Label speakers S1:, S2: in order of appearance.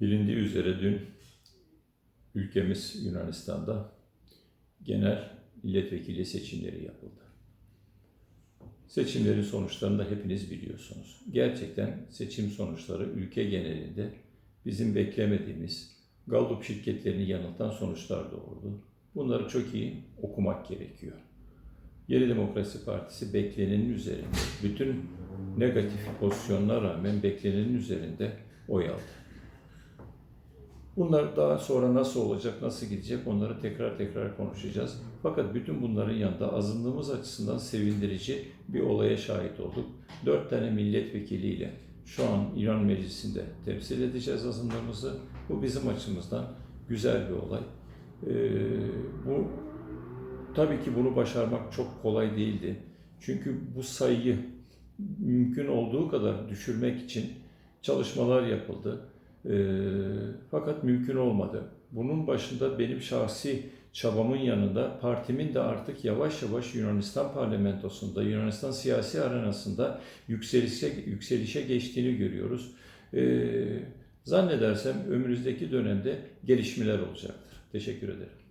S1: Bilindiği üzere dün ülkemiz Yunanistan'da genel milletvekili seçimleri yapıldı. Seçimlerin sonuçlarını da hepiniz biliyorsunuz. Gerçekten seçim sonuçları ülke genelinde bizim beklemediğimiz Gallup şirketlerini yanıltan sonuçlar doğurdu. Bunları çok iyi okumak gerekiyor. Yeni Demokrasi Partisi beklenenin üzerinde, bütün negatif pozisyonlara rağmen beklenenin üzerinde oy aldı. Bunlar daha sonra nasıl olacak, nasıl gidecek onları tekrar tekrar konuşacağız. Fakat bütün bunların yanında azınlığımız açısından sevindirici bir olaya şahit olduk. Dört tane milletvekiliyle şu an İran Meclisi'nde temsil edeceğiz azınlığımızı. Bu bizim açımızdan güzel bir olay. Ee, bu tabii ki bunu başarmak çok kolay değildi. Çünkü bu sayıyı mümkün olduğu kadar düşürmek için çalışmalar yapıldı. Ee, fakat mümkün olmadı. Bunun başında benim şahsi çabamın yanında partimin de artık yavaş yavaş Yunanistan parlamentosunda, Yunanistan siyasi arenasında yükselişe, yükselişe geçtiğini görüyoruz. Ee, zannedersem önümüzdeki dönemde gelişmeler olacaktır. Teşekkür ederim.